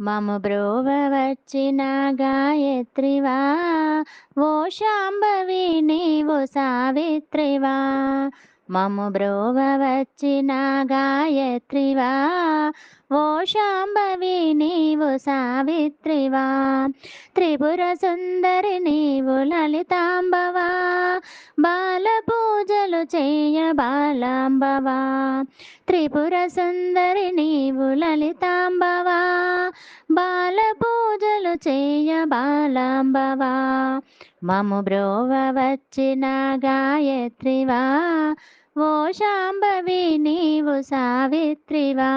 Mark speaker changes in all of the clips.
Speaker 1: మము బ్రోవ వచ్చిన గాయత్రివా ఓ శాంభవి నీవు సావిత్రివా. మము బ్రోవ వచ్చిన గాయత్రివా ఓ శాంభవి నీవు సావిత్రివా. త్రిపుర సుందరి నీవు లలితాంబవా బాల పూజలు చేయ బాలాంబవా. త్రిపుర సుందరి నీవు లలితాంబవా. బాల పూజలు చేయ బాలాంబవా. మము బ్రోవ వచ్చిన గాయత్రివా. ఓ శాంభవి నీవు సావిత్రివా.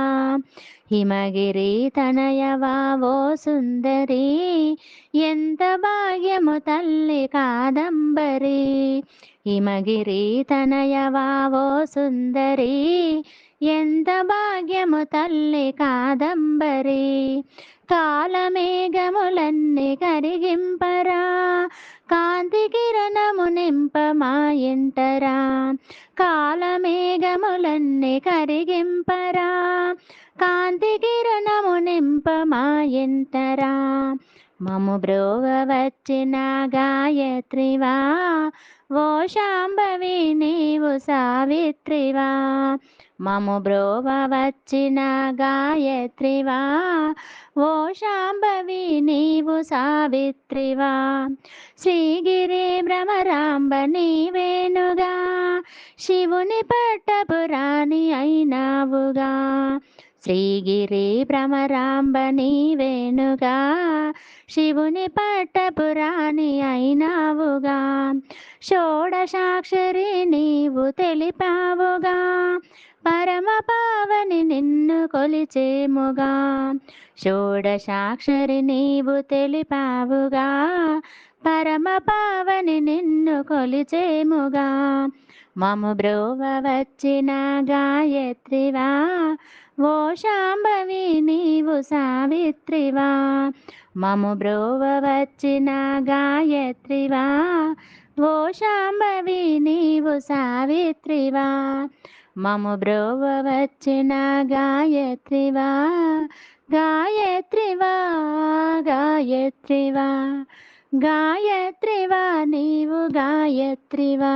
Speaker 1: హిమగిరి తనయవా ఓ సుందరి. ఎంత భాగ్యము తల్లి కాదంబరి. హిమగిరి తనయవా ఓ సుందరి. ఎంత భాగ్యము తల్లి కాదంబరి. కాలమేఘములన్నీ కరిగింపరా. కాంతి కిరణము నింప మా ఎంటరా కాలమేఘములన్నీ కరిగింపరా. కాంతి కిరణము నింప మా ఎంటరా మము బ్రోవ వచ్చిన గాయత్రివా ఓ శాంభవి నీవు సావిత్రివా మము బ్రోవ వచ్చిన గాయత్రివా ఓ శాంభవి నీవు సావిత్రివా శ్రీగిరి భ్రమరాంబ నీవేనుగా శివుని పట్టపురాణి అయినావుగా శ్రీగిరి భ్రమరాంబ నీవేనుగా శివుని పట్టపురాణి అయినావుగా. షోడశాక్షరి నీవు తెలిపావుగా పరమ పావని నిన్ను కొలిచేముగా. షోడశాక్షరి నీవు తెలిపావుగా పరమ పావని నిన్ను కొలిచేముగా. మము బ్రోవ వచ్చిన గాయత్రివా ఓ శాంభవి నీవు సావిత్రివా. మము బ్రోవ వచ్చిన గాయత్రివా. ఓ శాంభవి నీవు సావిత్రివా. మము బ్రోవ వచ్చిన గాయత్రివా. గాయత్రివా గాయత్రివా. గాయత్రివా నీవు గాయత్రివా.